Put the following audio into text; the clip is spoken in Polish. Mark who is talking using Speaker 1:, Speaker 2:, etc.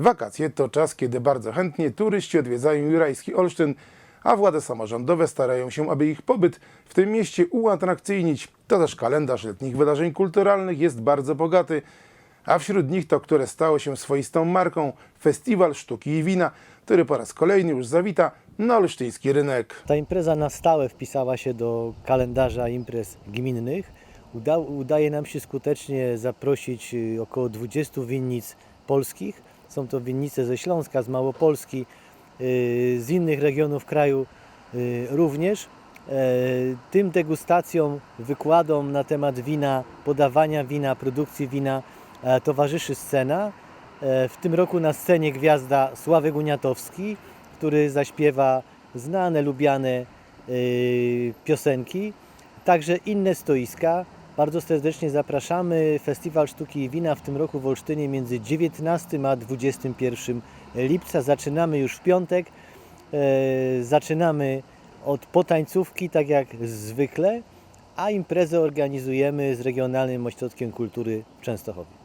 Speaker 1: Wakacje to czas, kiedy bardzo chętnie turyści odwiedzają Jurajski Olsztyn, a władze samorządowe starają się, aby ich pobyt w tym mieście uatrakcyjnić. To też kalendarz letnich wydarzeń kulturalnych jest bardzo bogaty, a wśród nich to, które stało się swoistą marką, Festiwal Sztuki i Wina, który po raz kolejny już zawita na olsztyński rynek.
Speaker 2: Ta impreza na stałe wpisała się do kalendarza imprez gminnych. Uda, udaje nam się skutecznie zaprosić y, około 20 winnic polskich. Są to winnice ze Śląska, z Małopolski, y, z innych regionów kraju y, również. E, Tym degustacjom, wykładom na temat wina, podawania wina, produkcji wina e, towarzyszy scena. E, W tym roku na scenie gwiazda Sławek Uniatowski, który zaśpiewa znane, lubiane y, piosenki. Także inne stoiska. Bardzo serdecznie zapraszamy. Festiwal Sztuki i Wina w tym roku w Olsztynie między 19 a 21 lipca. Zaczynamy już w piątek. E, Zaczynamy od potańcówki, tak jak zwykle, a imprezę organizujemy z Regionalnym Ośrodkiem Kultury w Częstochowie.